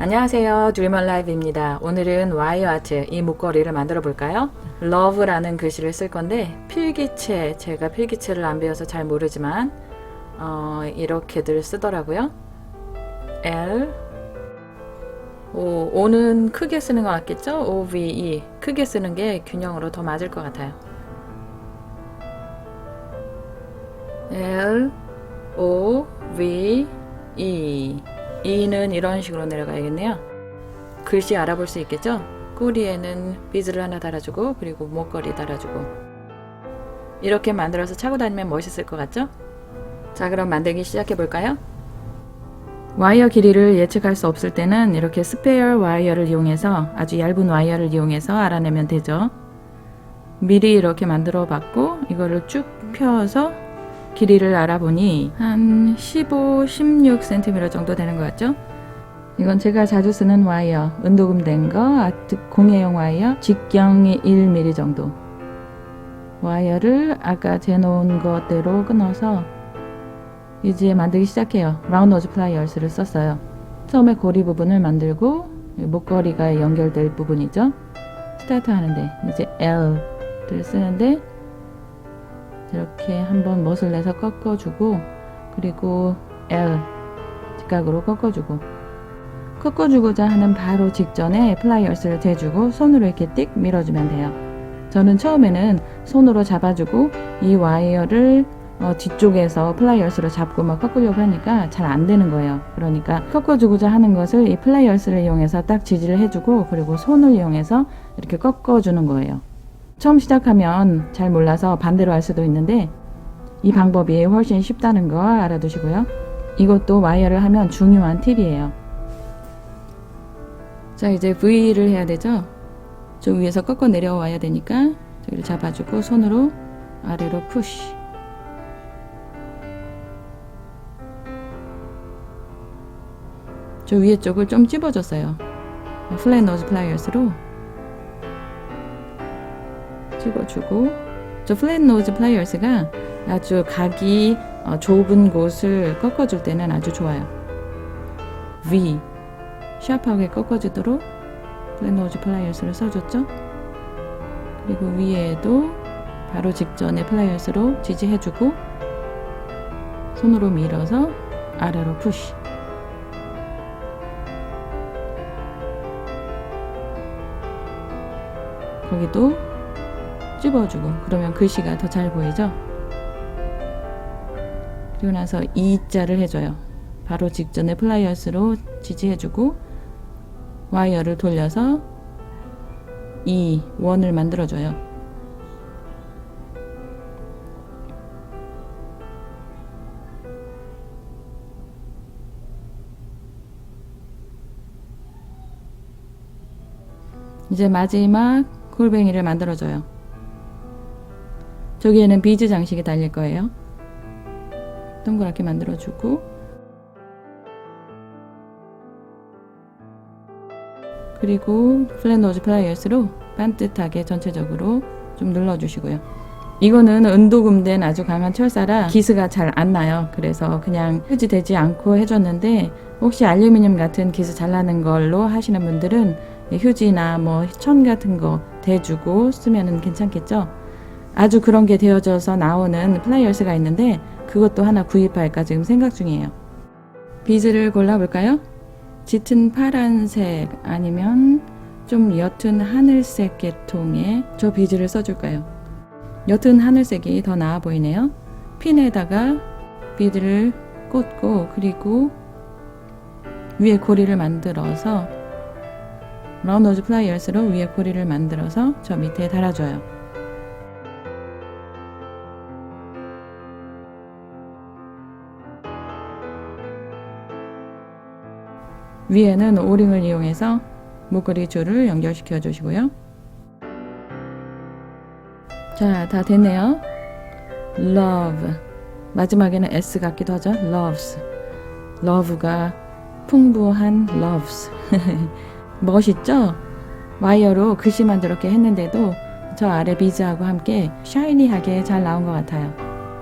안녕하세요. 드리먼 라이브입니다. 오늘은 와이어 아트 이 목걸이를 만들어 볼까요? love라는 글씨를 쓸 건데 필기체 제가 필기체를 안 배워서 잘 모르지만 어, 이렇게들 쓰더라고요. L 오, O는 크게 쓰는 것 같겠죠? O, V, E 크게 쓰는 게 균형으로 더 맞을 것 같아요. L O V E E는 이런 식으로 내려가야겠네요. 글씨 알아볼 수 있겠죠? 꼬리에는 비즈를 하나 달아주고 그리고 목걸이 달아주고 이렇게 만들어서 차고 다니면 멋있을 것 같죠? 자 그럼 만들기 시작해 볼까요? 와이어 길이를 예측할 수 없을 때는 이렇게 스페어 와이어를 이용해서 아주 얇은 와이어를 이용해서 알아내면 되죠. 미리 이렇게 만들어 봤고 이거를 쭉 펴서 길이를 알아보니 한 15, 16cm 정도 되는 것 같죠? 이건 제가 자주 쓰는 와이어, 은도금 된 거, 아트 공예용 와이어, 직경이 1mm 정도. 와이어를 아까 재놓은 것대로 끊어서 이제 만들기 시작해요. 라운드 노즈 플라이어스를 썼어요. 처음에 고리 부분을 만들고 목걸이가 연결될 부분이죠. 스타트 하는데 이제 L를 쓰는데 이렇게 한번 멋을 내서 꺾어주고 그리고 L 직각으로 꺾어주고 꺾어주고자 하는 바로 직전에 플라이어스를 대주고 손으로 이렇게 띡 밀어주면 돼요. 저는 처음에는 손으로 잡아주고 이 와이어를 어, 뒤쪽에서 플라이어스로 잡고 막 꺾으려고 하니까 잘 안 되는 거예요. 그러니까 꺾어주고자 하는 것을 이 플라이어스를 이용해서 딱 지지를 해주고 그리고 손을 이용해서 이렇게 꺾어주는 거예요. 처음 시작하면 잘 몰라서 반대로 할 수도 있는데 이 방법이 훨씬 쉽다는 거 알아두시고요. 이것도 와이어를 하면 중요한 팁이에요. 자 이제 V를 해야 되죠. 저 위에서 꺾어 내려와야 되니까 저기를 잡아주고 손으로 아래로 푸시. 저 위에 쪽을 좀 찝어줬어요. 플랫 노즈 플라이어스로 찍어주고 저 플랫 노즈 플라이어스가 아주 각이 어, 좁은 곳을 꺾어줄 때는 아주 좋아요. V 샤프하게 꺾어주도록 플랫 노즈 플라이어스를 써줬죠. 그리고 위에도 바로 직전에 플라이어스로 지지해주고 손으로 밀어서 아래로 푸시. 거기도 찝어주고 그러면 글씨가 더 잘 보이죠? 그리고 나서 E자를 해줘요. 바로 직전에 플라이어스로 지지해주고 와이어를 돌려서 E 원을 만들어줘요. 이제 마지막 골뱅이를 만들어줘요. 저기에는 비즈 장식이 달릴 거예요. 동그랗게 만들어주고 그리고 플랫노즈 플라이어스로 반듯하게 전체적으로 좀 눌러주시고요. 이거는 은도금된 아주 강한 철사라 기스가 잘 안 나요. 그래서 그냥 휴지 되지 않고 해줬는데 혹시 알루미늄 같은 기스 잘 나는 걸로 하시는 분들은 휴지나 뭐 천 같은 거 대주고 쓰면은 괜찮겠죠. 아주 그런 게 되어져서 나오는 플라이어스가 있는데 그것도 하나 구입할까 지금 생각 중이에요. 비즈를 골라볼까요? 짙은 파란색 아니면 좀 옅은 하늘색 계통의 저 비즈를 써줄까요? 옅은 하늘색이 더 나아 보이네요. 핀에다가 비드를 꽂고 그리고 위에 고리를 만들어서 라운드 플라이어스로 위에 고리를 만들어서 저 밑에 달아줘요. 위에는 오링을 이용해서 목걸이 줄을 연결시켜 주시고요. 자, 다 됐네요. love. 마지막에는 s 같기도 하죠. loves. love가 풍부한 loves. 멋있죠? 와이어로 글씨만 저렇게 했는데도 저 아래 비즈하고 함께 샤이니하게 잘 나온 것 같아요.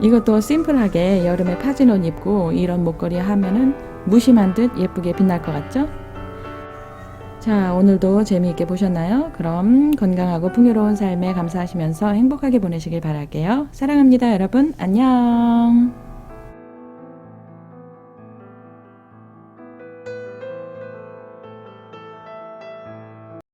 이것도 심플하게 여름에 파진 옷 입고 이런 목걸이 하면은 무심한 듯 예쁘게 빛날 것 같죠? 자, 오늘도 재미있게 보셨나요? 그럼 건강하고 풍요로운 삶에 감사하시면서 행복하게 보내시길 바랄게요. 사랑합니다, 여러분. 안녕.